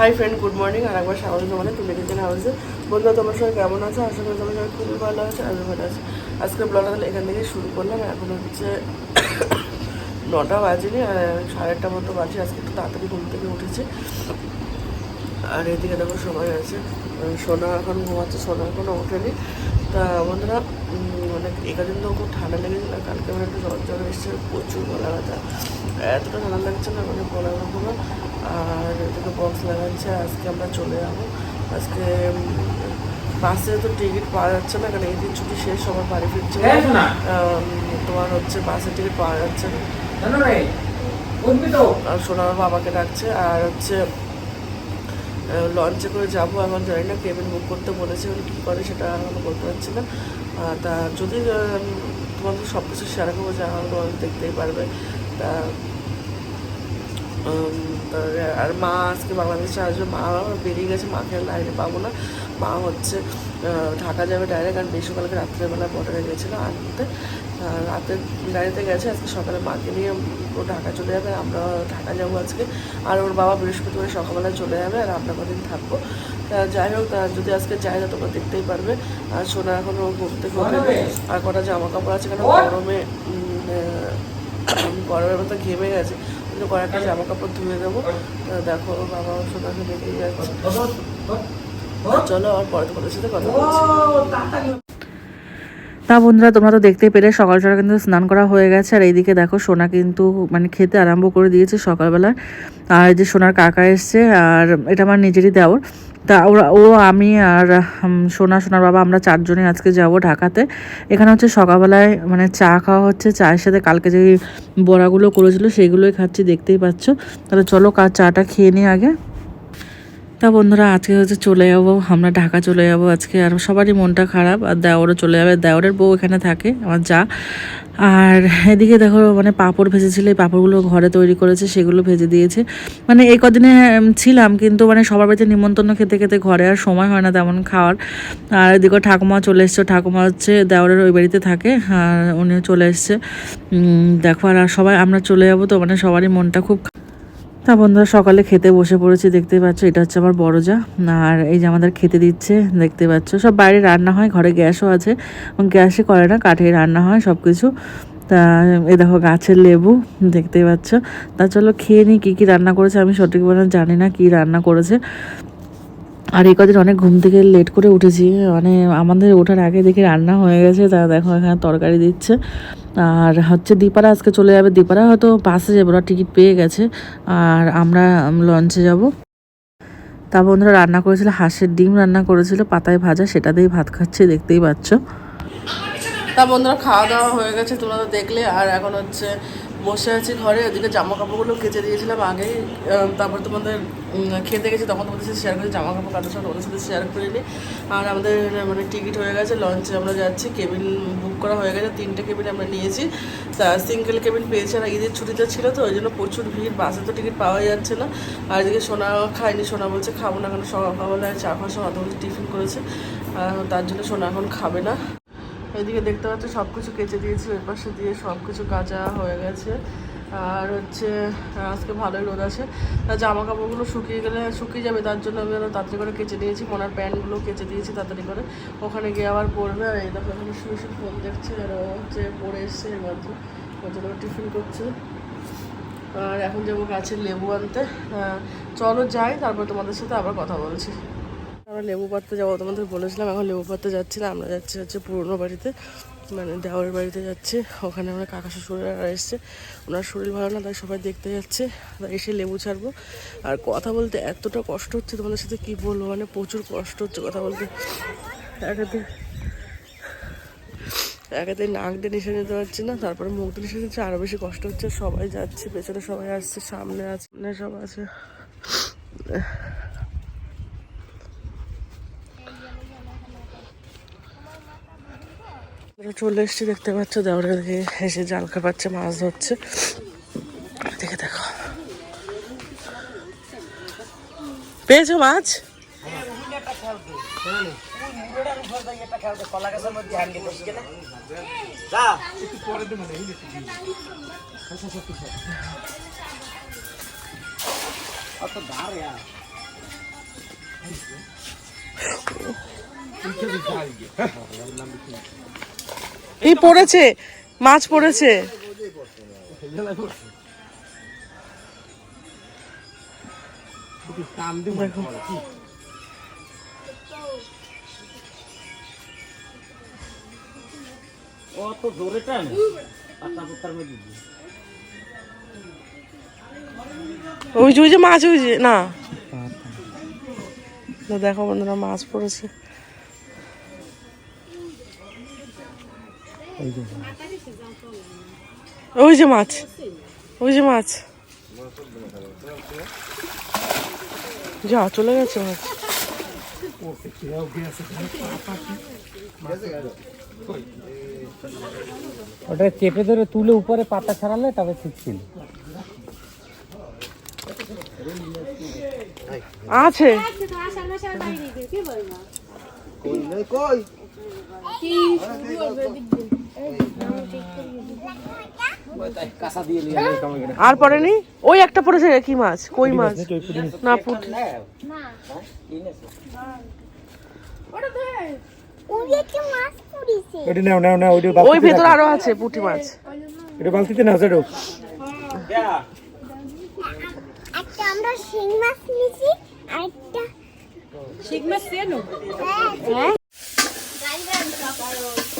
High friend good morning আর একবার স্বাগত তোমাদের তুমি কিচেন হাউসে। বন্ধুরা, তোমার সবাই কেমন আছো? আশা করি তোমার সবাই খুবই ভালো আছে আমি ভালো আছি। আজকে ব্লগটা তাহলে এখান থেকে শুরু করলাম। এখন হচ্ছে নটা বাজেনি, আর সাড়ে আটটা মতো বাজে। আজকে একটু তাড়াতাড়ি ঘুম থেকে উঠেছি। আর এদিকে দেখো সময় আছে। সোনা এখন ঘুমাচ্ছে, সোনা এখনও ওঠেনি। তা বন্ধুরা মানে একাদিন তো খুব ঠান্ডা লেগেছিল কালকে আমার একটু জ্বর জ্বর এসছে, প্রচুর গলা ব্যথা। এতটা ঠান্ডা লাগছে না মানে গলা ব্যথাগুলো আর এদিকে বক্স লাগাচ্ছে আজকে আমরা চলে যাব। আজকে বাসে তো টিকিট পাওয়া যাচ্ছে না কারণ এই দিন ছুটি শেষ সবার বাড়ি ফিরছে। হ্যাঁ, তোমার হচ্ছে বাসের টিকিট পাওয়া যাচ্ছে না। সোনার বাবাকে ডাকছে আর হচ্ছে লঞ্চে করে যাব এখন জানি না কেবিন বুক করতে বলেছে উনি কী করে সেটা আমি বলতে পারছি না। তা যদি তোমাদের সব কিছু শেয়ার করব যা দেখতেই পারবে। তা- আর মা আজকে বাংলাদেশে আসবে মা বেরিয়ে গেছে মাকে লাইনে পাবো না। মা হচ্ছে ঢাকা যাবে ডাইরেক্ট আর বেশি কালকে রাত্রেবেলা বর্ডারে গেছিল আনতে। আর রাতে গাড়িতে গেছে আজকে সকালে মাকে নিয়ে ও ঢাকা চলে যাবে আমরা ঢাকা যাব আজকে। আর ওর বাবা বৃহস্পতিবার সকালবেলা চলে যাবে আর আমরা কদিন থাকব। তা যাই হোক যদি আজকে যাই না তোমরা দেখতেই পারবে। আর সোনা এখনও ঘুম ঘুরতে ওঠেনি। আর কটা জামা কাপড় আছে কেন গরমে গরমের মতো ঘেমে গেছে। জন্য কয়েকটা জামা কাপড় ধুয়ে দেবো। দেখো, বাবা সোনাকে বেরিয়ে যাচ্ছে। চলো আর পরে তোমাদের সাথে কথা বলছি। তা বন্ধুরা, তোমরা তো দেখতে পেলে সকাল সকাল কিন্তু স্নান করা হয়ে গেছে। আর এইদিকে দেখো, সোনা কিন্তু মানে খেতে আরম্ভ করে দিয়েছে সকালবেলা। আর যে সোনার কাকা এসছে, আর এটা আমার নিজেরই দেওয়ার তা ওরা, ও, আমি আর সোনা, সোনার বাবা আমরা চারজনে আজকে যাব ঢাকাতে। এখানে হচ্ছে সকালবেলায় মানে চা খাওয়া হচ্ছে। চায়ের সাথে কালকে যে বড়াগুলো করেছিল, সেগুলোই খাচ্ছি, দেখতেই পাচ্ছ। তাহলে চলো, কা, চাটা খেয়ে নিই আগে। তা বন্ধুরা, আজকে হচ্ছে চলে যাব, আমরা ঢাকা চলে যাব আজকে। আর সবারই মনটা খারাপ, আর দেওরও চলে যাবে। দেওরের বউ এখানে থাকে, আমার যা। আর এদিকে দেখো মানে পাঁপড় ভেজেছিল, এই পাঁপড়গুলো ঘরে তৈরি করেছে, সেগুলো ভেজে দিয়েছে। মানে এই কদিনে ছিলাম, কিন্তু মানে সবার বাড়িতে নিমন্ত্রণ খেতে খেতে ঘরে আর সময় হয় না তেমন খাওয়ার। আর এদিকে ঠাকুমা চলে এসছে, ঠাকুমা হচ্ছে দেওরের ওই বাড়িতে থাকে আর উনিও চলে এসছে। দেখো, আর সবাই, আমরা চলে যাব তো মানে সবারই মনটা খুব তা বন্ধুরা, সকালে খেতে বসে পড়েছি, দেখতে পাচ্ছ, এটা হচ্ছে আমার বড় যা। আর এই যে আমাদের খেতে দিচ্ছে, দেখতে পাচ্ছ, সব বাইরে রান্না হয়, ঘরে গ্যাসও আছে গ্যাসে করে না, কাঠে রান্না হয় সব কিছু তা এ দেখো গাছের লেবু, দেখতে পাচ্ছ। তা চলো খেয়ে নিই কী কী রান্না করেছে, আমি সঠিক বলে জানি না কি রান্না করেছে। আর এই কদিন অনেক ঘুম থেকে লেট করে উঠেছি মানে আমাদের ওঠার আগে দেখি রান্না হয়ে গেছে, তা দেখো এখানে তরকারি দিচ্ছে। আর হচ্ছে দীপারা আজকে চলে যাবে, দীপারা হয়তো বাসে যাবে, ওরা টিকিট পেয়ে গেছে। আর আমরা লঞ্চে যাব। তা বন্ধুরা রান্না করেছিল, হাঁসের ডিম রান্না করেছিল, পাতায় ভাজা, সেটা দিয়েই ভাত খাচ্ছে, দেখতেই পাচ্ছ। তা বন্ধুরা খাওয়া দাওয়া হয়ে গেছে, তোমরা তো দেখলে, আর এখন হচ্ছে বসে আছি ঘরে ওদিকে জামা কাপড়গুলো কেচে দিয়েছিলাম আহ, তারপর তোমাদের খেতে গেছি তখন তোমাদের সাথে শেয়ার করেছি জামা কাপড় কাটার সময় ওদের সাথে শেয়ার করে নিই আর আমাদের মানে টিকিট হয়ে গেছে লঞ্চে আমরা যাচ্ছি কেবিন বুক করা হয়ে গেছে তিনটে কেবিন আমরা নিয়েছি। তা সিঙ্গেল কেবিন পেয়েছি আর ঈদের ছুটিতে ছিল তো ওই জন্য প্রচুর ভিড় বাসে তো টিকিট পাওয়া যাচ্ছে না। আর এদিকে সোনা খায়নি সোনা বলছে খাব না কেন সকালবেলায় চা খাওয়ার সময় অত টিফিন করেছে। তার জন্য সোনা এখন খাবে না। এদিকে দেখতে পাচ্ছ সব কিছু কেচে দিয়েছি, ওই পাশে দিয়ে সব কিছু কাঁচা হয়ে গেছে। আর হচ্ছে, আজকে ভালোই রোদ আছে। তা জামা কাপড়গুলো শুকিয়ে গেলে শুকিয়ে যাবে, তার জন্য আমি তাড়াতাড়ি করে কেচে দিয়েছি মনার প্যান্টগুলো কেচে দিয়েছি তাড়াতাড়ি করে। ওখানে গিয়ে আবার পরবে। আর এই দেখো, এখানে শুয়ে শুয়ে ফোন দেখছে, আর হচ্ছে পড়ে এসছে এর মধ্যে। ওর জন্য টিফিন করছে। আর এখন যাব গাছের লেবু আনতে। চলো যাই, তারপর তোমাদের সাথে আবার কথা বলছি। আমরা লেবু পাড়তে যাব, তোমাদের বলেছিলাম, এখন লেবু পাড়তে যাচ্ছি না, আমরা যাচ্ছি হচ্ছে পুরনো বাড়িতে মানে দেওয়ারের বাড়িতে যাচ্ছি, ওখানে আমরা কাকা শ্বশুরেরা এসছে, ওনার শরীর ভালো না, তাই সবাই দেখতে যাচ্ছে তাই এসে লেবু ছাড়বো, আর কথা বলতে এতটা কষ্ট হচ্ছে তোমাদের সাথে কি বলব মানে প্রচুর কষ্ট হচ্ছে কথা বলতে। একাতে একাতে নাক দিয়ে নিশে নিতে পারছি না, তারপরে মুখ দিয়ে নিশে নিচ্ছে আরও বেশি কষ্ট হচ্ছে, সবাই যাচ্ছে, পেছনে সবাই আসছে, সামনে আছে সব আছে। চলে এসেছি দেখতে পাচ্ছ দেওয়ারে এসে জাল খাপাচ্ছে মাছ ধরছে। দেখে দেখো। পেয়েছ মাছ? এই পড়েছে? মাছ পড়েছে? অত জোরে টান। পাতা পাতার মধ্যে ওই যে ওই যে মাছ ওই যে না। না, দেখো বন্ধুরা মাছ পড়েছে। ওই যে মাছ। ওই যে মাছ। যা চলে গেছে মাছ। ওটা চেপে ধরে তুলে উপরে পাতা ছাড়ালে তবে ঠিক ছিল। আছে। কাঁচা দিয়ে আর পড়েনি? ওই একটা পড়েছে কি মাছ? কই মাছ? না পুঁটি ওটা নাও নাও নাও ওটা ওই ভেতর আরও আছে পুঁটি মাছ। এটা বালতিতে নাও সেটা। একটা আমরা শিং মাছ নিয়েছি আরেকটা শিং মাছ হ্যাঁ এ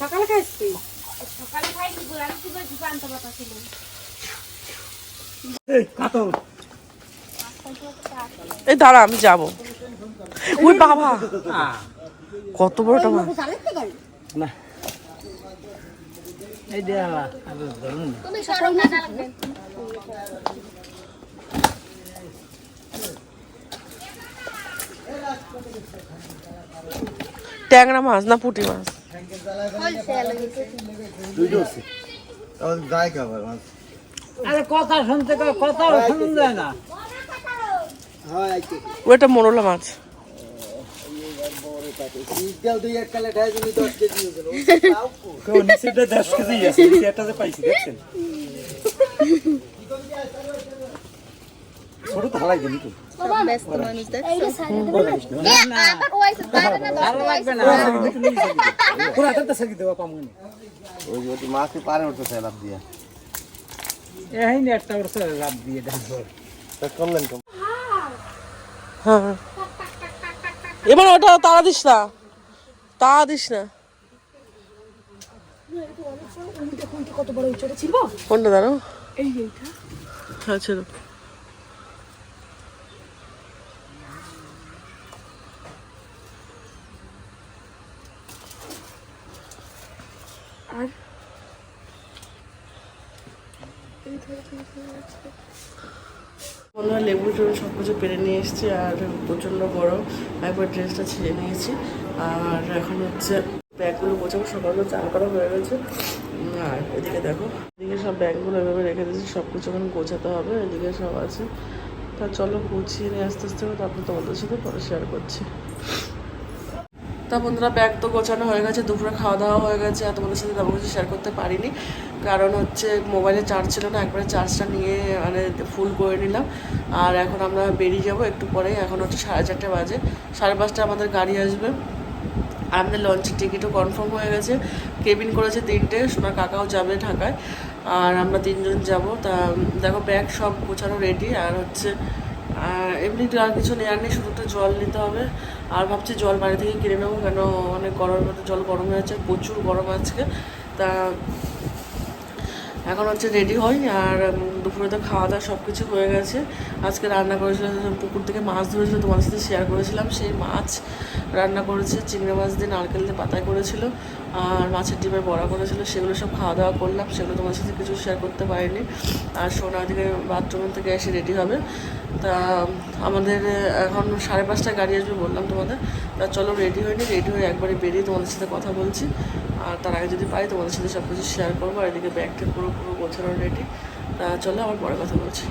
সকালে খাইছি সকালে ঝুঁকা আনতে কাতল। এই দাঁড়া আমি যাব। ওই বাবা। কত বড়টা মাছ। না। এই দেওয়া তুমি সরব না লাগবে ট্যাংরা মাছ না পুঁটি মাছ? কথা শুনতে কথা না ওইটা মোরলা মাছ ছোট তো হালাই দেন তো। পারে উঠতেছে লাভ দিয়ে। এই একটা লাভ দিয়ে করলেন তো। হ্যাঁ। এবার ওটা তাড়া দিস না। তাড়া দিস না। কোনটা দাঁড়াও? হ্যাঁ ছিল বন্ধুরা লেবু টেবু সব কিছু পেরে নিয়ে এসেছি আর প্রচণ্ড গরম, একবার ড্রেসটা ছিঁড়ে নিয়েছি। আর এখন হচ্ছে ব্যাগগুলো গোছাবো, সকালে চান করা হয়ে গেছে। আর এদিকে দেখো, এদিকে সব ব্যাগগুলো এভাবে রেখে দিয়েছি সব কিছু এখন গোছাতে হবে, এদিকে সব আছে। তা চলো গুছিয়ে নিয়ে আস্তে আস্তে, তারপর তোমাদের সাথে পরে শেয়ার করছি। তা বন্ধুরা ব্যাগ তো গোছানো হয়ে গেছে, দুপুরে খাওয়া দাওয়া হয়ে গেছে আর তোমাদের সাথে তেমন কিছু শেয়ার করতে পারিনি। কারণ হচ্ছে মোবাইলে চার্জ ছিল না, একবারে চার্জটা নিয়ে মানে ফুল করে নিলাম। আর এখন আমরা বেরিয়ে যাব একটু পরে এখন হচ্ছে সাড়ে চারটে বাজে। সাড়ে পাঁচটা আমাদের গাড়ি আসবে। আমাদের লঞ্চের টিকিটও কনফার্ম হয়ে গেছে। কেবিন করেছে তিনটে, সোনার কাকাও যাবে ঢাকায়। আর আমরা তিনজন যাব। তা দেখো ব্যাগ সব গোছানো রেডি আর হচ্ছে এমনি আর কিছু নেওয়ার নেই, শুধু জল নিতে হবে। আর ভাবছি জল বাড়ি থেকে কিনে নেব, কেন অনেক গরমের মধ্যে জল গরম হয়েছে প্রচুর গরম আজকে। তা এখন হচ্ছে রেডি হয় আর দুপুরে তো খাওয়া দাওয়া সব কিছু হয়ে গেছে। আজকে রান্না করেছিল পুকুর থেকে মাছ ধরেছিল তোমার সাথে শেয়ার করেছিলাম। সেই মাছ রান্না করেছে, চিংড়ি মাছ দিয়ে নারকেল দিয়ে পাতায় করেছিল। আর মাছের ডিমের বড়া করেছিল, সেগুলো সব খাওয়া দাওয়া করলাম, সেগুলো তোমার সাথে কিছু শেয়ার করতে পারিনি। আর সোনা দিকে বাথরুম থেকে এসে রেডি হবে। তা, আমাদের এখন সাড়ে পাঁচটায় গাড়ি আসবে বললাম তোমাদের। তা চলো রেডি হয়নি রেডি হয়ে একবারে বেরিয়ে তোমাদের সাথে কথা বলছি। আর তার আগে যদি পাই তোমাদের সাথে সব কিছু শেয়ার করব, আর এদিকে ব্যাগটা পুরো পুরো গোছানো রেডি তা চলো আবার পরে কথা বলছি।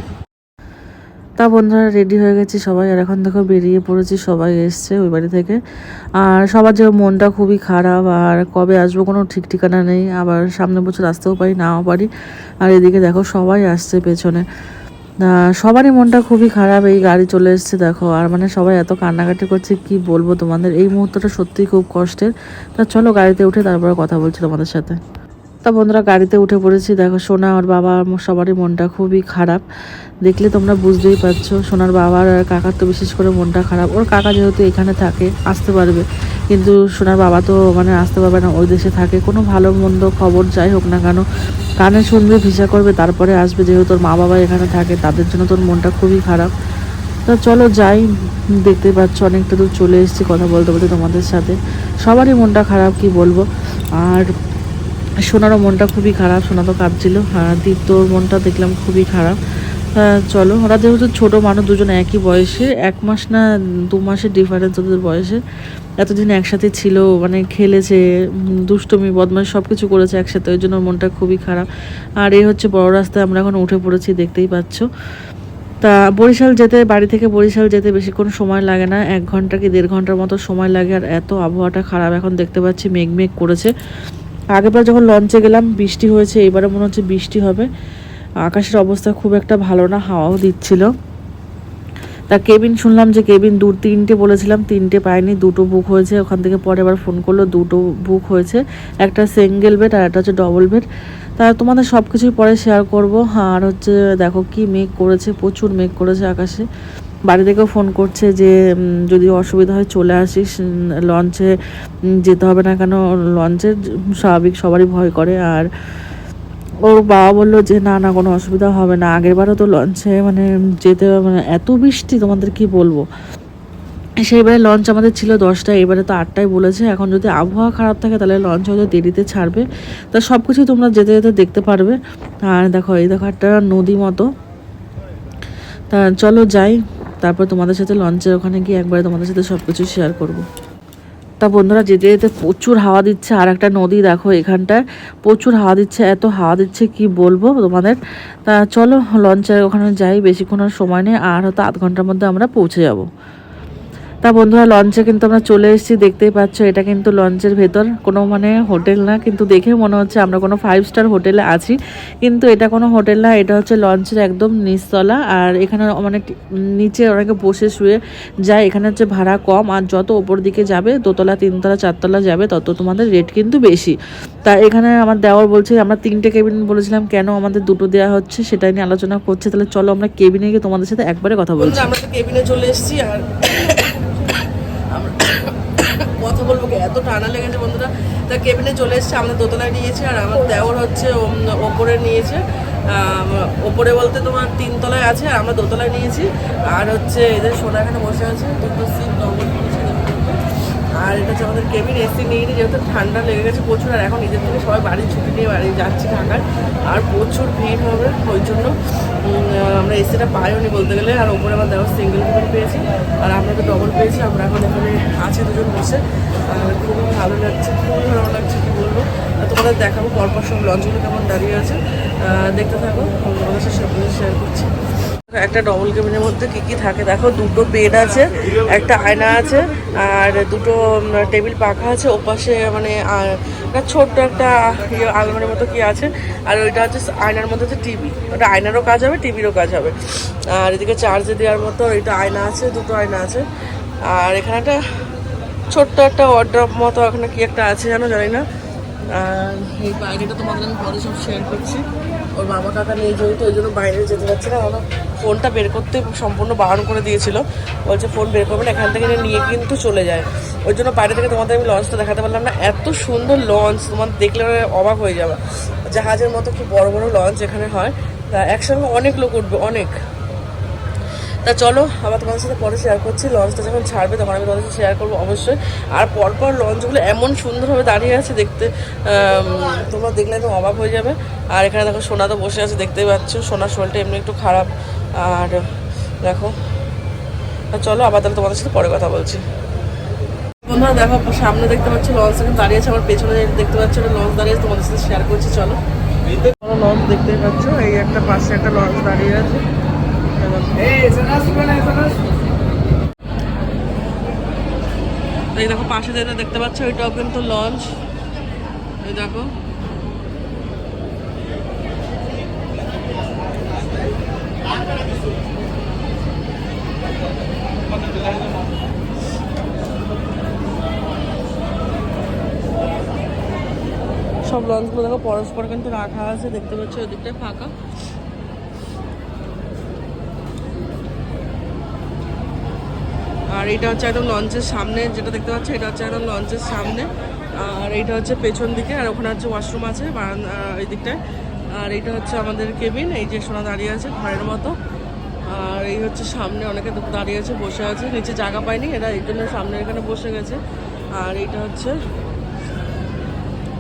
তা বন্ধুরা রেডি হয়ে গেছি সবাই, আর এখন দেখো বেরিয়ে পড়েছি, সবাই এসছে ওই বাড়ি থেকে। আর সবার যে মনটা খুবই খারাপ, আর কবে আসব কোনো ঠিক ঠিকানা নেই, আবার সামনে বছর আসতেও পারি, নাও পারি। আর এদিকে দেখো সবাই আসছে পেছনে। সবারই মনটা খুবই খারাপ, এই গাড়ি চলে এসছে দেখো, আর মানে সবাই এত কান্নাকাটি করছে, কি বলব তোমাদের? এই মুহূর্তটা সত্যিই খুব কষ্টের। তা চলো গাড়িতে উঠে তারপরে কথা বলছি তোমাদের সাথে। তা বন্ধুরা গাড়িতে উঠে পড়েছি। দেখো, সোনা আর বাবা সবারই মনটা খুবই খারাপ। দেখলে তোমরা বুঝতেই পারছ, সোনার বাবার আর কাকার তো বিশেষ করে মনটা খারাপ। ওর কাকা যেহেতু এখানে থাকে, আসতে পারবে। কিন্তু সোনার বাবা তো মানে আসতে পারবে না, ওই দেশে থাকে। কোনো ভালো মন্দ খবর যাই হোক না কেন, কানে শুনবে, ভিসা করবে, তারপরে আসবে। যেহেতু তোর মা বাবা এখানে থাকে, তাদের জন্য তোর মনটা খুবই খারাপ। তা চলো যাই, দেখতে পাচ্ছ, অনেকটা দূর চলে এসেছি, কথা বলতে বলতে তোমাদের সাথে। সবারই মনটা খারাপ, কি বলব? আর সোনারও মনটা খুবই খারাপ সোনা তো কাঁদছিল আর দীপ্তর মনটা দেখলাম খুবই খারাপ। তা চলো, ওরা যেহেতু ছোটো মানুষ, দুজন একই বয়সে, এক মাস না দু মাসের ডিফারেন্স ওদের বয়সে। এতদিন একসাথে ছিল মানে খেলেছে দুষ্টমি বদমাশ সব কিছু করেছে একসাথে, ওই জন্য মনটা খুবই খারাপ। আর এই হচ্ছে বড় রাস্তায় আমরা এখন উঠে পড়েছি, দেখতেই পাচ্ছ। তা বরিশাল যেতে, বাড়ি থেকে বরিশাল যেতে বেশিক্ষণ সময় লাগে না, এক ঘণ্টা কি দেড় ঘণ্টার মতো সময় লাগে, আর এত আবহাওয়াটা খারাপ এখন দেখতে পাচ্ছি মেঘ মেঘ করেছে। আগেরবার যখন লঞ্চে গেলাম, বৃষ্টি হয়েছে এবারে মনে হচ্ছে বৃষ্টি হবে। আকাশের অবস্থা খুব একটা ভালো না, হাওয়াও দিচ্ছিল। তা কেবিন শুনলাম যে কেবিন দু, তিনটে বলেছিলাম, তিনটে পাইনি, দুটো বুক হয়েছে, ওখান থেকে পরে আবার ফোন করল, দুটো বুক হয়েছে। একটা সিঙ্গেল বেড আর একটা হচ্ছে ডবল বেড তা তোমাদের সব কিছুই পরে শেয়ার করব। আর হচ্ছে দেখো কি মেঘ করেছে, প্রচুর মেঘ করেছে আকাশে। বাড়ি থেকেও ফোন করছে যে যদি অসুবিধা হয় চলে আসিস লঞ্চে যেতে হবে না কেন? লঞ্চের স্বাভাবিক সবারই ভয় করে। আর ওর বাবা বলল যে, না না, কোনো অসুবিধা হবে না। আগেরবারও তো লঞ্চে মানে যেতে মানে এত বৃষ্টি, তোমাদের কি বলব? সেইবারে লঞ্চ আমাদের ছিল দশটায়, এবারে তো আটটায় বলেছে। এখন যদি আবহাওয়া খারাপ থাকে, তাহলে লঞ্চ হয়তো দেরিতে ছাড়বে। তা সব কিছু তোমরা যেতে যেতে দেখতে পারবে। আর দেখো, এই দেখো একটা নদী মতো। তা চলো যাই। তারপর তোমাদের সাথে লঞ্চের ওখানে গিয়ে একবারে তোমাদের সাথে সব কিছু শেয়ার করব। তা বন্ধুরা, যেতে যেতে প্রচুর হাওয়া দিচ্ছে, আর একটা নদী দেখো এখানটায়। প্রচুর হাওয়া দিচ্ছে, এত হাওয়া দিচ্ছে, কি বলব তোমাদের? তা চলো লঞ্চের ওখানে যাই, বেশিক্ষণ সময় নেই, আর হয়তো আধ ঘণ্টার মধ্যে আমরা পৌঁছে যাব। তা বন্ধুরা, লঞ্চে কিন্তু আমরা চলে এসেছি, দেখতেই পাচ্ছ, এটা কিন্তু লঞ্চের ভেতর। কোনো মানে হোটেল না, কিন্তু দেখে মনে হচ্ছে আমরা কোনো ফাইভ স্টার হোটেলে আছি। কিন্তু এটা কোনো হোটেল না, এটা হচ্ছে লঞ্চের একদম নিচতলা। আর এখানে মানে নিচে অনেকে বসে শুয়ে যায়, এখানে হচ্ছে ভাড়া কম। আর যত ওপর দিকে যাবে, দোতলা, তিনতলা, চারতলা যাবে, তত তোমাদের রেট কিন্তু বেশি। তা এখানে আমার দেওয়ার বলছে, আমরা তিনটে কেবিন বলেছিলাম, কেন আমাদের দুটো দেওয়া হচ্ছে, সেটাই নিয়ে আলোচনা করছে। তাহলে চলো আমরা কেবিনে গিয়ে তোমাদের সাথে একবারে কথা বলছি। আমরা তো কেবিনে চলে এসেছি, আর আমরা কথা বলব এত টানা লেগেছে বন্ধুরা, তা কেবিনে চলে এসছে, আমাদের দোতলায় নিয়েছে আর আমার দেওর হচ্ছে ওপরে নিয়েছে ওপরে বলতে তোমার তিনতলায় আছে, আর আমরা দোতলায় নিয়েছি, আর হচ্ছে এদের সোনা এখানে বসে আছে, দুটো সিট ডবল আর এটা হচ্ছে আমাদের কেবিন এসি নিয়ে যেহেতু ঠান্ডা লেগে গেছে প্রচুর, আর এখন নিজের থেকে সবাই বাড়ির ছুটি নিয়ে বাড়ি যাচ্ছি ঢাকায়। আর প্রচুর ভিড় হবে, ওই জন্য আমরা এসিটা পাইও নি বলতে গেলে, আর ওপরে আমার দেওয়ার সিঙ্গেল কেবিন পেয়েছি, আর আমরা তো ডবল পেয়েছি, আমরা এখন এখানে আছে দুজন বসে। আর খুবই ভালো লাগছে, খুবই ভালো লাগছে, কি বলব? তোমাদের দেখাবো পরপর সব লঞ্চগুলো কেমন দাঁড়িয়ে আছে। দেখতে থাকো, তোমাদের সাথে শেয়ার করছি। একটা ডবল কেবিনের মধ্যে কি কি থাকে? দেখো, দুটো বেড আছে, একটা আয়না আছে, আর দুটো টেবিল পাখা আছে, ওপাশে মানে ছোট্ট একটা ইয়ে আলমারির মতো কি আছে, আর ওইটা হচ্ছে আয়নার মধ্যে হচ্ছে টিভি ওটা আয়নারও কাজ হবে টিভিরও কাজ হবে। আর এদিকে চার্জে দেওয়ার মতো এটা আয়না আছে, দুটো আয়না আছে। আর এখানে একটা ছোট্ট একটা ওয়ার্ড্রপ মতো এখানে কি একটা আছে জানো, জানি না। আর এই বাইরেটা তোমাদের আমি পরে সব শেয়ার করছি। ওর মামা কাকা নিয়ে যেহেতু ওই জন্য বাইরে যেতে পারছে না। ওরা ফোনটা বের করতে সম্পূর্ণ বারণ করে দিয়েছিল। বলছে, ফোন বের করবে না, এখান থেকে নিয়ে কিন্তু চলে যায়। ওই জন্য বাইরে থেকে তোমাদের আমি লঞ্চটা দেখাতে পারলাম না। এত সুন্দর লঞ্চ, তোমার দেখলে অবাক হয়ে যাবে। জাহাজের মতো খুব বড় বড় লঞ্চ এখানে হয়। তা একসঙ্গে অনেক লোক উঠবে, অনেক। তা চলো আবার তোমাদের সাথে পরে শেয়ার করছি লঞ্চটা যখন ছাড়বে তখন আমি তোমাদের সাথে শেয়ার করব অবশ্যই আর পরপর লঞ্চগুলো এমন সুন্দরভাবে দাঁড়িয়ে আছে দেখতে তোমরা দেখলে একদম অবাক হয়ে যাবে আর এখানে দেখো সোনা তো বসে আছে দেখতেই পাচ্ছ সোনার শোলটা এমনি একটু খারাপ আর দেখো তা চলো আবার তাহলে তোমাদের সাথে পরে কথা বলছি বন্ধুরা দেখো সামনে দেখতে পাচ্ছ লঞ্চ এখন দাঁড়িয়ে আছে আমার পেছনে দেখতে পাচ্ছ একটা লঞ্চ দাঁড়িয়ে আছে তোমাদের সাথে শেয়ার করছি চলো লঞ্চ দেখতেই পাচ্ছ এই একটা পাশে একটা লঞ্চ দাঁড়িয়ে আছে এই দেখো, পাশে যেটা দেখতে পাচ্ছ ওইটাও কিন্তু লঞ্চ এই দেখো। সব লঞ্চগুলো দেখো, পরস্পর কিন্তু রাখা আছে, দেখতে পাচ্ছ ওদিকটা ফাঁকা আর এটা হচ্ছে একদম লঞ্চের সামনে, যেটা দেখতে পাচ্ছ, এটা হচ্ছে একদম লঞ্চের সামনে। আর এইটা হচ্ছে পেছন দিকে, আর ওখানে হচ্ছে ওয়াশরুম আছে এই দিকটায়। আর এইটা হচ্ছে আমাদের কেবিন এই যে সোনা দাঁড়িয়ে আছে ঘরের মতো। আর এই হচ্ছে সামনে অনেকে দাঁড়িয়ে আছে, বসে আছে, নিচে জায়গা পায়নি, এরা এই জন্য সামনে এখানে বসে গেছে। আর এইটা হচ্ছে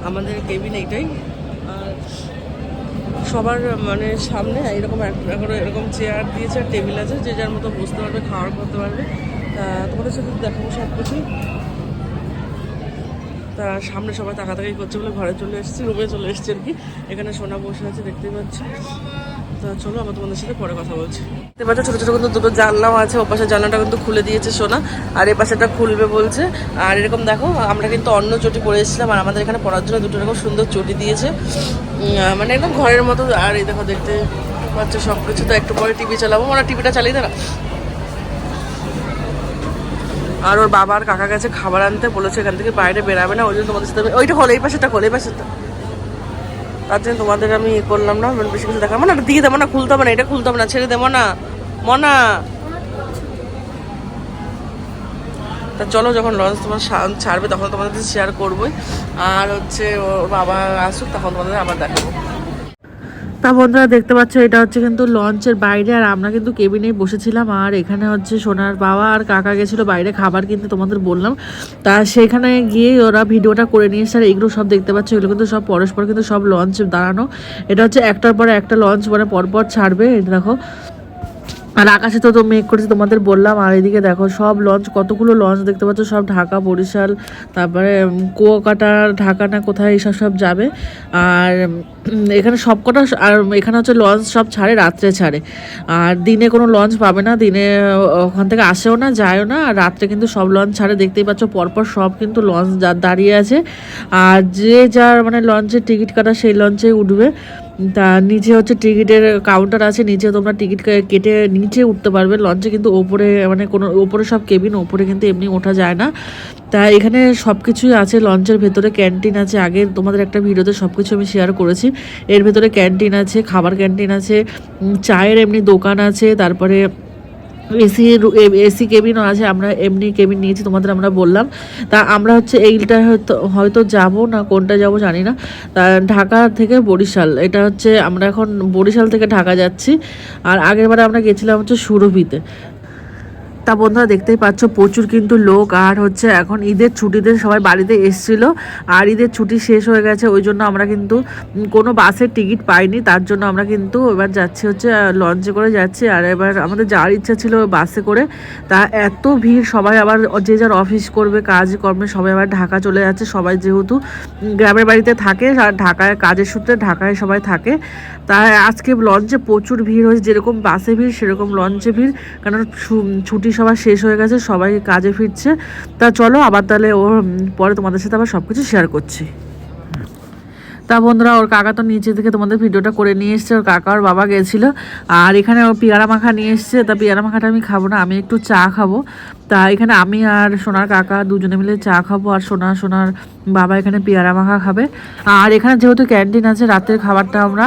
আমাদের কেবিন এইটাই। আর সবার মানে সামনে এরকম এরকম চেয়ার দিয়েছে, আর টেবিল আছে, যে যার মতো বসতে পারবে, খাওয়ার করতে পারবে। তা তোমাদের সাথে দেখাবো সব কিছুই তা সামনে সবাই তাকাতাকি করছে বলে ঘরে চলে এসেছি রুমে চলে এসেছি আর কি। এখানে সোনা বসে আছে, দেখতেই পাচ্ছি। তা চলো আবার তোমাদের সাথে পরে কথা বলছি। দেখতে পাচ্ছ, ছোটো ছোটো কিন্তু দুটো জানলাও আছে, ও পাশে জানলাটা কিন্তু খুলে দিয়েছে সোনা, আর এ পাশেটা খুলবে বলছে। আর এরকম দেখো, আমরা কিন্তু অন্য চটি পরে এসেছিলাম, আর আমাদের এখানে পড়ার জন্য দুটো এরকম সুন্দর চটি দিয়েছে। মানে একদম ঘরের মতো, আর এই দেখো দেখতে পাচ্ছ সব কিছু তো একটু পরে টিভি চালাবো। মানে টিভিটা চালিয়ে দাঁড়া আর ওর বাবা আর কাকা গেছে খাবার আনতে, বলেছে এখান থেকে বাইরে বেরাবে না, ওই জন্য তোমাদের সাথে ওইটা খোল এই পাশেটা খোল, এই পাশেটা তার জন্য তোমাদের আমি ইয়ে করলাম না মানে বেশি কিছু দেখাবো না। দিয়ে দেবো না, খুলতে হবে না, এটা খুলতে হবে না, ছেড়ে দেবো না। মনা। তা চলো, যখন লঞ্চ তোমার ছাড়বে, তখন তোমাদের শেয়ার করবোই। আর হচ্ছে, ওর বাবা আসুক, তখন তোমাদের আবার দেখাবো। তা বন্ধুরা দেখতে পাচ্ছ, এটা হচ্ছে কিন্তু লঞ্চের বাইরে, আর আমরা কিন্তু কেবিনেই বসেছিলাম, আর এখানে হচ্ছে সোনার বাবা আর কাকা গেছিল বাইরে খাবার কিন্তু, তোমাদের বললাম। তা সেখানে গিয়ে ওরা ভিডিওটা করে নিয়ে আর এগুলো সব দেখতে পাচ্ছ, এগুলো কিন্তু সব পরস্পর কিন্তু সব লঞ্চ দাঁড়ানো। এটা হচ্ছে একটার পরে একটা লঞ্চ মানে পরপর ছাড়বে, এটা দেখো। আর আকাশে তো মেঘ করেছে, তোমাদের বললাম। আর এদিকে দেখো, সব লঞ্চ কতগুলো লঞ্চ দেখতে পাচ্ছ? সব ঢাকা, বরিশাল, তারপরে কুয়াকাটা, ঢাকা না কোথায়, এইসব সব যাবে। আর এখানে সব কটা আর এখানে হচ্ছে লঞ্চ সব ছাড়ে, রাত্রে ছাড়ে। আর দিনে কোনো লঞ্চ পাবে না, দিনে ওখান থেকে আসেও না, যায়ও না। আর রাত্রে কিন্তু সব লঞ্চ ছাড়ে, দেখতেই পাচ্ছ, পরপর সব কিন্তু লঞ্চ দাঁড়িয়ে আছে। আর যে যার মানে লঞ্চের টিকিট কাটা, সেই লঞ্চে উঠবে। তা নিচে হচ্ছে টিকিটের কাউন্টার আছে, নিচে তোমরা টিকিট কেটে নিচে উঠতে পারবে। লঞ্চে কিন্তু ওপরে মানে কোনো, ওপরে সব কেবিন ওপরে কিন্তু এমনি ওঠা যায় না। তা এখানে সব কিছুই আছে লঞ্চের ভেতরে ক্যান্টিন আছে। আগে তোমাদের একটা ভিডিওতে সব কিছু আমি শেয়ার করেছি। এর ভেতরে ক্যান্টিন আছে, খাবার ক্যান্টিন আছে চায়ের এমনি দোকান আছে, তারপরে এসি এসি কেবিনও আছে, আমরা এমনি কেবিন নিয়েছি, তোমাদের আমরা বললাম। তা আমরা হচ্ছে এইটা হয়তো হয়তো যাব না, কোনটা যাব জানি না। তা ঢাকা থেকে বরিশাল, এটা হচ্ছে আমরা এখন বরিশাল থেকে ঢাকা যাচ্ছি। আর আগেরবারে আমরা গেছিলাম হচ্ছে সুরভিতে। তা বন্ধুরা দেখতেই পাচ্ছ, প্রচুর কিন্তু লোক। আর হচ্ছে এখন ঈদের ছুটিতে সবাই বাড়িতে এসছিল। আর ঈদের ছুটি শেষ হয়ে গেছে, ওই জন্য আমরা কিন্তু কোনো বাসের টিকিট পাইনি। তার জন্য আমরা কিন্তু এবার যাচ্ছি হচ্ছে লঞ্চে করে যাচ্ছি। আর এবার আমাদের যাওয়ার ইচ্ছা ছিল বাসে করে। তা এত ভিড়, সবাই আবার যে যার অফিস করবে, কাজ কর্মে, সবাই আবার ঢাকা চলে যাচ্ছে। সবাই যেহেতু গ্রামের বাড়িতে থাকে, আর ঢাকায়, কাজের সূত্রে ঢাকায় সবাই থাকে। তাই আজকে লঞ্চে প্রচুর ভিড় হয়েছে, যেরকম বাসে ভিড়, সেরকম লঞ্চে ভিড়। কারণ ছুটি সবার শেষ হয়ে গেছে সবাই কাজে ফিরছে। তা চলো আবার তাহলে ওর উম, পরে তোমাদের সাথে আবার সব কিছু শেয়ার করছি। তা বন্ধুরা ওর কাকা তো নিচে থেকে তোমাদের ভিডিওটা করে নিয়ে এসছে ওর কাকা ওর বাবা গেছিল। আর এখানে ও পেয়ারা মাখা নিয়ে এসছে তা পেয়ারা মাখাটা আমি খাব না আমি একটু চা খাব। তা এখানে আমি আর সোনার কাকা দুজনে মিলে চা খাব আর সোনা সোনার বাবা এখানে পেয়ারা মাখা খাবে। আর এখানে যেহেতু ক্যান্টিন আছে রাতের খাবারটা আমরা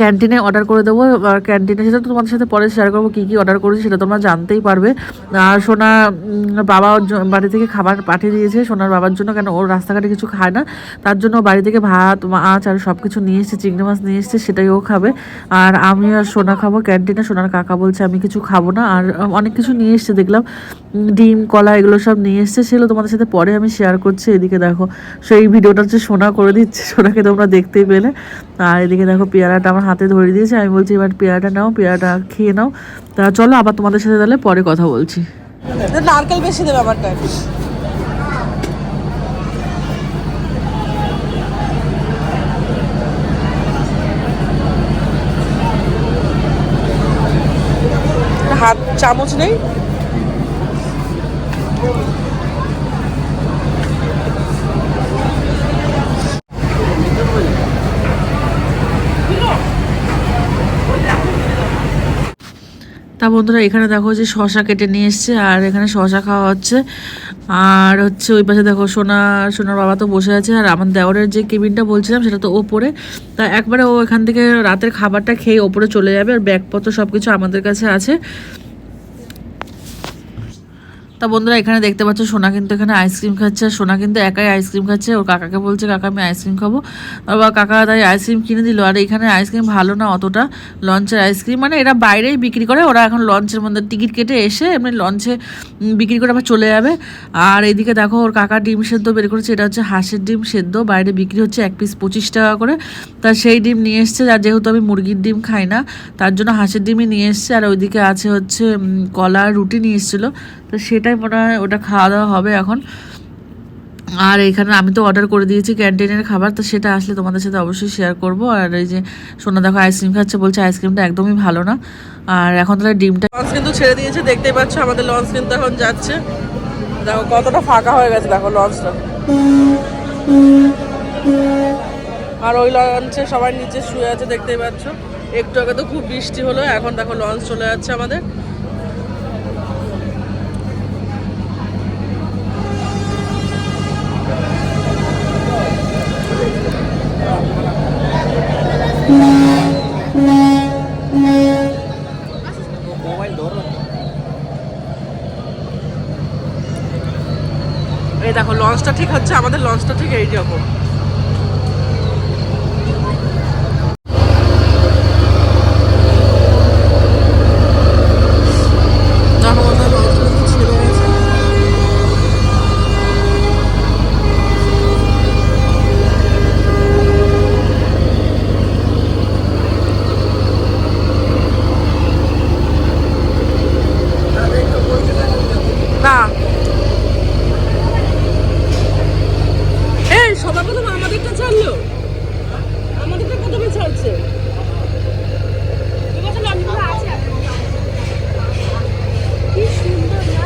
ক্যান্টিনে অর্ডার করে দেবো, আর ক্যান্টিনে সেটা তোমাদের সাথে পরে শেয়ার করব কী কী অর্ডার করেছি সেটা তোমরা জানতেই পারবে। আর সোনা বাবা বাড়ি থেকে খাবার পাঠিয়ে দিয়েছে, সোনার বাবার জন্য, কেন ওর রাস্তাঘাটে কিছু খায় না। তার জন্য বাড়ি থেকে ভাত, মাছ আর সব কিছু নিয়ে এসেছে, চিংড়ি মাছ নিয়ে এসেছে, সেটাই ও খাবে। আর আমি আর সোনা খাব ক্যান্টিনে সোনার কাকা বলছে, আমি কিছু খাব না। আর অনেক কিছু নিয়ে এসছে, দেখলাম ডিম, কলা এগুলো সব নিয়ে এসছে, সেগুলো তোমাদের সাথে পরে আমি শেয়ার করছি, এদিকে দেখো, সেই ভিডিওটা হচ্ছে সোনা করে দিচ্ছে, সোনাকে তোমরা দেখতেই পেলে। আর এদিকে দেখো, পেয়ারাটা আমার হাতে ধরে দিয়েছে। আমি বলছি, এবার পেয়ারাটা নাও, পেয়ারাটা খেয়ে নাও। তা চলো আবার তোমাদের সাথে তাহলে পরে কথা বলছি। নারকেল বেশি দেবে আমারটা হাত, চামচ নেই? তা বন্ধুরা, এখানে দেখো যে শশা কেটে নিয়ে এসছে, আর এখানে শশা খাওয়া হচ্ছে। আর হচ্ছে ওই পাশে দেখো সোনা, সোনার বাবা তো বসে আছে, আর আমার দেওয়ারের যে কেবিনটা বলছিলাম সেটা তো ওপরে। তা একবারে ও এখান থেকে রাতের খাবারটা খেয়ে ওপরে চলে যাবে, আর ব্যাগপত্র সব কিছু আমাদের কাছে আছে। তা বন্ধুরা এখানে দেখতে পাচ্ছ সোনা কিন্তু এখানে আইসক্রিম খাচ্ছে। আর সোনা কিন্তু একাই আইসক্রিম খাচ্ছে। ওর কাকাকে বলছে, কাকা, আমি আইসক্রিম খাব। বা কাকা তাই আইসক্রিম কিনে দিল। আর এখানে আইসক্রিম ভালো না অতটা। লঞ্চের আইসক্রিম মানে এরা বাইরেই বিক্রি করে। ওরা এখন লঞ্চের মধ্যে টিকিট কেটে এসে এমনি লঞ্চে বিক্রি করে আবার চলে যাবে। আর এদিকে দেখো, ওর কাকা ডিম সেদ্ধ বের করেছে। এটা হচ্ছে হাঁসের ডিম সেদ্ধ। বাইরে বিক্রি হচ্ছে এক পিস পঁচিশ টাকা করে। তা সেই ডিম নিয়ে এসছে। আর যেহেতু আমি মুরগির ডিম খাই না, তার জন্য হাঁসের ডিমই নিয়ে এসছে। আর ওইদিকে আছে হচ্ছে কলা রুটি নিয়ে এসেছিল। তো সেটাই মনে হয় ওটা খাওয়া দাওয়া হবে এখন। আর এখানে আমি তো অর্ডার করে দিয়েছি ক্যান্টিনের খাবার, তো সেটা আসলে তোমাদের সাথে অবশ্যই শেয়ার করব। আর এই যে সোনা দেখো আইসক্রিম খাচ্ছে, বলছে আইসক্রিমটা একদমই ভালো না। আর এখন তাহলে ডিমটা লঞ্চ কিন্তু ছেড়ে দিয়েছে, দেখতেই পাচ্ছ আমাদের লঞ্চ কিন্তু এখন যাচ্ছে। দেখো কতটা ফাঁকা হয়ে গেছে, দেখো লঞ্চটা আর ওই লঞ্চে সবাই নিচে শুয়ে আছে, দেখতেই পাচ্ছ। একটু আগে তো খুব বৃষ্টি হলো, এখন দেখো লঞ্চ চলে যাচ্ছে আমাদের। লঞ্চটা ঠিক হচ্ছে আমাদের লঞ্চটা ঠিক এই রকম দেখো আমাদের লঞ্চটা কিন্তু ছেড়ে গেছে। না এই সবার প্রথমে আমাদেরটা ছাড়লো আমাদেরটা প্রথমে ছাড়ছে এবছর লঞ্চগুলো আছে কি সুন্দর না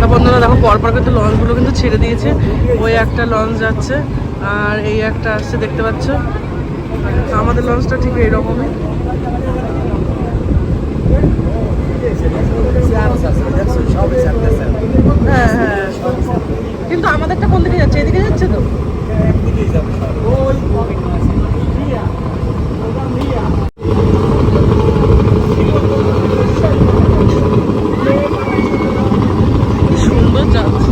তা বন্ধুরা দেখো পরপর কিন্তু লঞ্চগুলো কিন্তু দিয়েছে ওই একটা লঞ্চ যাচ্ছে আর এই একটা আসছে, দেখতে পাচ্ছ? আমাদের লঞ্চটা ঠিক এইরকমই। হ্যাঁ হ্যাঁ। কিন্তু আমাদেরটা কোন দিকে যাচ্ছে? এদিকে যাচ্ছে তো? কি সুন্দর যাচ্ছে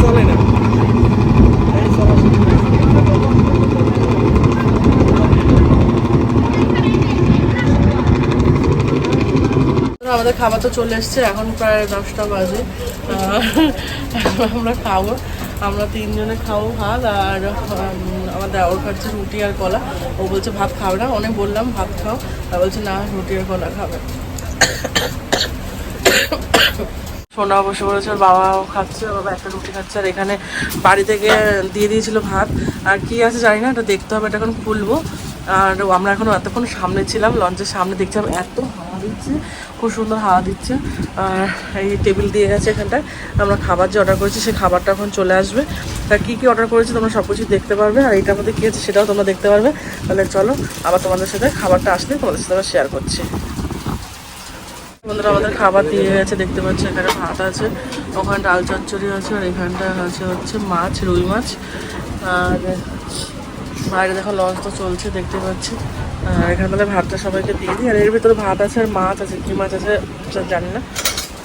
চলে না আমাদের খাবার তো চলে এসছে, এখন প্রায় দশটা বাজে। আমরা খাব, আমরা তিনজনে খাব ভাত আর আমার দেওয়ার খাচ্ছে রুটি আর কলা। ও বলছে, ভাত খাবে না? অনেক বললাম, ভাত খাও। তা বলছে, না, রুটি আর কলা খাবে। সোনা বসে পড়েছে, ওর বাবাও খাচ্ছে বাবা একটা রুটি খাচ্ছে, আর এখানে বাড়ি থেকে দিয়ে দিয়েছিল ভাত। আর কি আছে জানি না এটা দেখতে হবে, এটা এখন খুলবো। আর আমরা এখন এতক্ষণ সামনে ছিলাম, লঞ্চের সামনে দেখছিলাম এত হাওয়া দিচ্ছে, খুব সুন্দর হাওয়া দিচ্ছে। আর এই টেবিল দিয়ে গেছে এখানটায়, আমরা খাবার যে অর্ডার করেছি, সেই খাবারটা এখন চলে আসবে। তা কী কী অর্ডার করেছি তোমরা সব কিছু দেখতে পারবে, আর এইটার মধ্যে কী আছে সেটাও তোমরা দেখতে পারবে। তাহলে চলো, আবার তোমাদের সাথে খাবারটা আসলে তোমাদের সাথে শেয়ার করছি। বন্ধুরা, আমাদের খাবার দিয়ে গেছে, দেখতে পাচ্ছি এখানে ভাত আছে, ওখানে ডাল চচ্চড়ি আছে, আর এখানটা আছে হচ্ছে মাছ, রুই মাছ, আর বাইরে দেখো লঞ্চ তো চলছে, দেখতে পাচ্ছি। আর এখানে ভাতটা সবাইকে দিয়ে দিই। আর এর ভিতরে ভাত আছে আর মাছ আছে, কি মাছ আছে জানি না।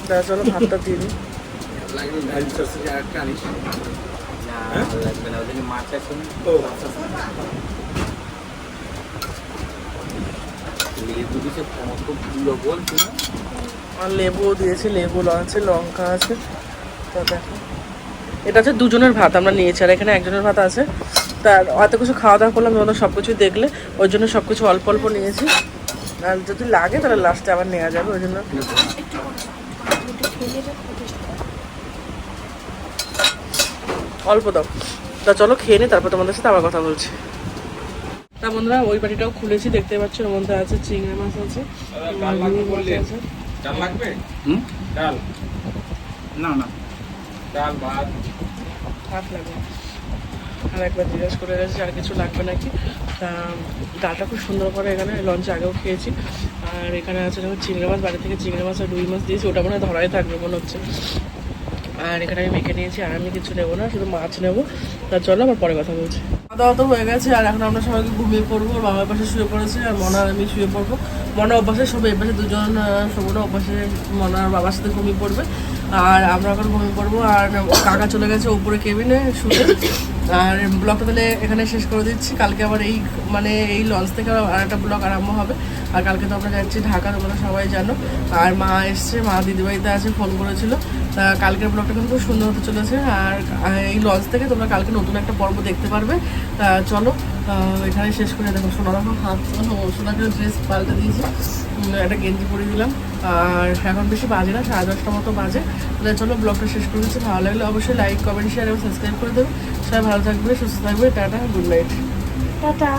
তার জন্য ভাতটা দিয়ে দিই। লেবুও আছে লঙ্কা আছে। এটা হচ্ছে দুজনের ভাত আমরা নিয়েছি, আর এখানে একজনের ভাত আছে। তার অত কিছু খাওয়া দাওয়া করলাম তোমরা সব কিছু দেখলে। ওই জন্য সব কিছু অল্প অল্প নিয়েছি। আর যদি লাগে তাহলে লাস্টে আবার নেওয়া যাবে ওই জন্য। অল্প দাও। তা চলো খেয়ে নি তারপর তোমাদের সাথে আবার কথা বলছি। তা বন্ধুরা ওই বাটিটাও খুলেছি দেখতে পাচ্ছ ওর মধ্যে আছে চিংড়ি মাছ আছে রুই মাছ আছে। ডাল লাগবে? হুম? ডাল। না না। ডাল ভাত। ভাত লাগবে। আর একবার জিজ্ঞেস করে গেছি আর কিছু লাগবে নাকি? তা, ডালটা খুব সুন্দর করে এখানে লঞ্চে আগেও খেয়েছি। আর এখানে আছে যখন চিংড়ি মাছ, বাড়ি থেকে চিংড়ি মাছ আর রুই মাছ দিয়েছি, ওটা মনে হয় ধরাই থাকবে মনে হচ্ছে। আর এখানে আমি মেখে নিয়েছি, আর আমি কিছু নেব না, শুধু মাছ নেব। তার চলো, আবার পরে কথা বলছি। খাওয়া দাওয়া তো হয়ে গেছে, আর এখন আমরা সবাইকে ঘুমিয়ে পড়ব বাবার পাশে শুয়ে পড়েছে, আর মনা আমি শুয়ে পড়ব। মনা অভ্যাসে সবাই এপাশে দুজন সবুজ অভ্যাসে মনা আর বাবার সাথে ঘুমিয়ে পড়বে। আর আমরা এখন ঘুমিয়ে পড়ব, আর কাকা চলে গেছে উপরে কেবিনে শুতে। আর ব্লগটা তাহলে এখানে শেষ করে দিচ্ছি। কালকে আবার এই মানে এই লঞ্চ থেকে আর একটা ব্লগ আরম্ভ হবে। আর কালকে তো আমরা যাচ্ছি ঢাকার, তোমরা সবাই জানো। আর মা এসছে, মা দিদিবাড়িতে আছে ফোন করেছিল। কালকের ব্লগটা কিন্তু সুন্দর হতে চলেছে। আর এই লঞ্চ থেকে তোমরা কালকে নতুন একটা পর্ব দেখতে পারবে। তা চলো এখানে শেষ করে দেখো। সোনা দেখো হাত সোনাকে ড্রেস পাল্টে দিয়েছি। একটা গেঞ্জি পরে দিলাম। আর এখন বেশি বাজে না, সাড়ে দশটা মতো বাজে। তাহলে চলো ব্লগটা শেষ করে দিচ্ছি ভালো লাগলে অবশ্যই লাইক কমেন্ট শেয়ার এবং সাবস্ক্রাইব করে দেবে। সবাই ভালো থাকবে, সুস্থ থাকবে। Tata good night tata.